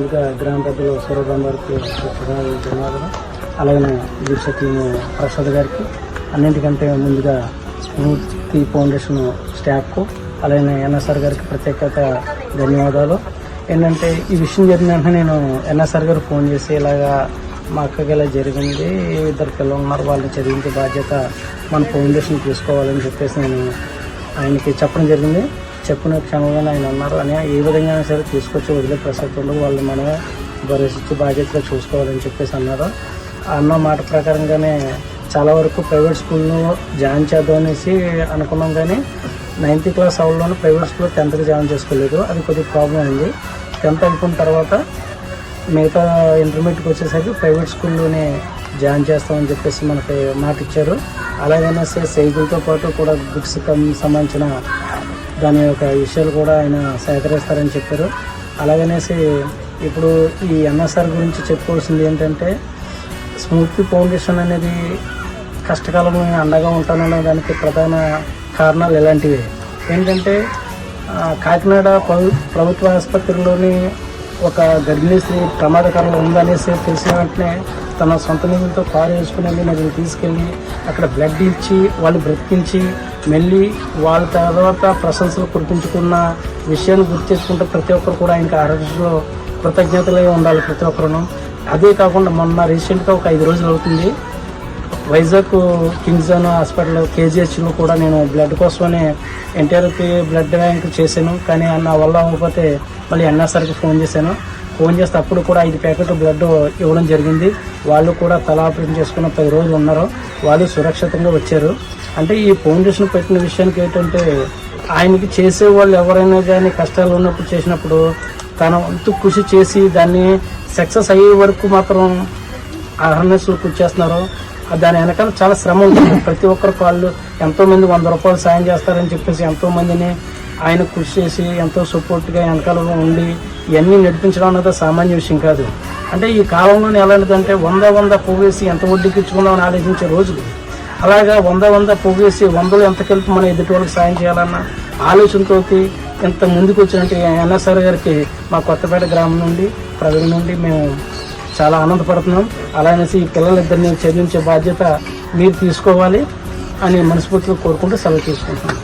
ఇంకా గ్రామ పెద్దలు సూర్యబాబు గారికి ధన్యవాదాలు అలాగే దీక్షకులు ప్రసాద్ గారికి. అన్నింటికంటే ముందుగా స్ఫూర్తి ఫౌండేషన్ స్టాఫ్కు అలాగే ఎన్ఎస్ఆర్ గారికి ప్రత్యేకత ధన్యవాదాలు. ఏంటంటే ఈ విషయం జరిగిన వెంటనే నేను ఎన్ఎస్ఆర్ గారు ఫోన్ చేసి ఇలాగా మా అక్కకి ఇలా జరిగింది ఇద్దరు పిల్లలు ఉన్నారు వాళ్ళని చదివించే బాధ్యత మన ఫౌండేషన్ తీసుకోవాలని చెప్పేసి నేను ఆయనకి చెప్పడం జరిగింది. చెప్పిన క్షణంలోనే ఆయన అన్నారు అని ఏ విధంగా సరే తీసుకొచ్చి వదిలే ప్రసక్తి ఉండదు. వాళ్ళు మనం భరోసించి బాధ్యతగా చూసుకోవాలని చెప్పేసి అన్నారు. అన్న మాట ప్రకారంగానే చాలా వరకు ప్రైవేట్ స్కూల్లో జాయిన్ చేద్దాం అనేసి అనుకున్నాం కానీ నైన్త్ క్లాస్ అవల్లోనే ప్రైవేట్ స్కూల్లో టెన్త్కి జాయిన్ చేసుకోలేదు. అది కొద్దిగా ప్రాబ్లం అయింది. టెన్త్ అయిపోయిన తర్వాత మిగతా ఇంటర్మీడియట్కి వచ్చేసరికి ప్రైవేట్ స్కూల్లోనే జాయిన్ చేస్తామని చెప్పేసి మనకి మాట ఇచ్చారు. అలాగైనా సరే సైకిల్తో పాటు కూడా బుక్స్ సంబంధించిన దాని యొక్క విషయాలు కూడా ఆయన సేకరిస్తారని చెప్పారు. అలాగనేసి ఇప్పుడు ఈ ఎన్ఎస్ఆర్ గురించి చెప్పుకోవాల్సింది ఏంటంటే స్మూర్తి ఫౌండేషన్ అనేది కష్టకాలంలో నేను అండగా ఉంటానన్న దానికి ప్రధాన కారణాలు ఇలాంటివి. ఏంటంటే కాకినాడ ప్రభు- ప్రభుత్వ ఆసుపత్రిలోని ఒక గర్భిణీ స్త్రీ ప్రమాదకరంగా ఉందనేసి తెలిసిన వెంటనే తన సొంత నిధులతో కారు వేసుకుని వెళ్ళి తీసుకెళ్ళి అక్కడ బ్లడ్ ఇచ్చి వాళ్ళు బ్రతికించి మళ్ళీ వాళ్ళ తర్వాత ప్రశంసలు కురిపించుకున్న విషయాన్ని గుర్తు చేసుకుంటే ప్రతి ఒక్కరు కూడా ఆయనకి ఆరోగ్యంలో కృతజ్ఞతలే ఉండాలి ప్రతి ఒక్కరును. అదే కాకుండా మొన్న రీసెంట్గా ఒక ఐదు రోజులు అవుతుంది. వైజాగ్ కింగ్జన్ హాస్పిటల్ కేజీహెచ్లో కూడా నేను బ్లడ్ కోసమని ఎన్టీఆర్కి బ్లడ్ బ్యాంక్ చేశాను. కానీ నా వల్ల అవ్వకపోతే మళ్ళీ ఎన్ఆర్సార్కి ఫోన్ చేశాను. ఫోన్ చేస్తే అప్పుడు కూడా ఐదు ప్యాకెట్ బ్లడ్ ఇవ్వడం జరిగింది. వాళ్ళు కూడా తల ఆపరేషన్ చేసుకున్న పది రోజులు ఉన్నారు. వాళ్ళు సురక్షితంగా వచ్చారు. అంటే ఈ ఫౌండేషన్ పెట్టిన విషయానికి ఏంటంటే ఆయనకి చేసే వాళ్ళు ఎవరైనా కానీ కష్టాలు ఉన్నప్పుడు చేసినప్పుడు తన వంతు కృషి చేసి దాన్ని సక్సెస్ అయ్యే వరకు మాత్రం అవేర్నెస్ కృషి చేస్తున్నారు. దాని వెనకాల చాలా శ్రమ ఉంటుంది. ప్రతి ఒక్కరికి వాళ్ళు ఎంతోమంది వంద రూపాయలు సాయం చేస్తారని చెప్పేసి ఎంతోమందిని ఆయన కృషి చేసి ఎంతో సపోర్ట్గా వెనకాల ఉండి ఇవన్నీ నడిపించడం అన్నది సామాన్య విషయం కాదు. అంటే ఈ కాలంలోనే ఎలాంటిదంటే వంద వంద పోవేసి ఎంత వడ్డీకి ఇచ్చుకుందామని ఆలోచించే రోజులు. అలాగా వంద వంద పోగేసి వందలు ఎంత కలిపి మన ఎదుటి వాళ్ళకి సాయం చేయాలన్న ఆలోచనతో ఇంత ముందుకు వచ్చినట్టు ఎన్ఎస్ఆర్ గారికి మా కొత్తపేట గ్రామం నుండి ప్రజల నుండి మేము చాలా ఆనందపడుతున్నాం. అలానేసి ఈ పిల్లలిద్దరిని చదివించే బాధ్యత మీరు తీసుకోవాలి అని మనస్ఫూర్తిగా కోరుకుంటూ సెలవు తీసుకుంటున్నాం.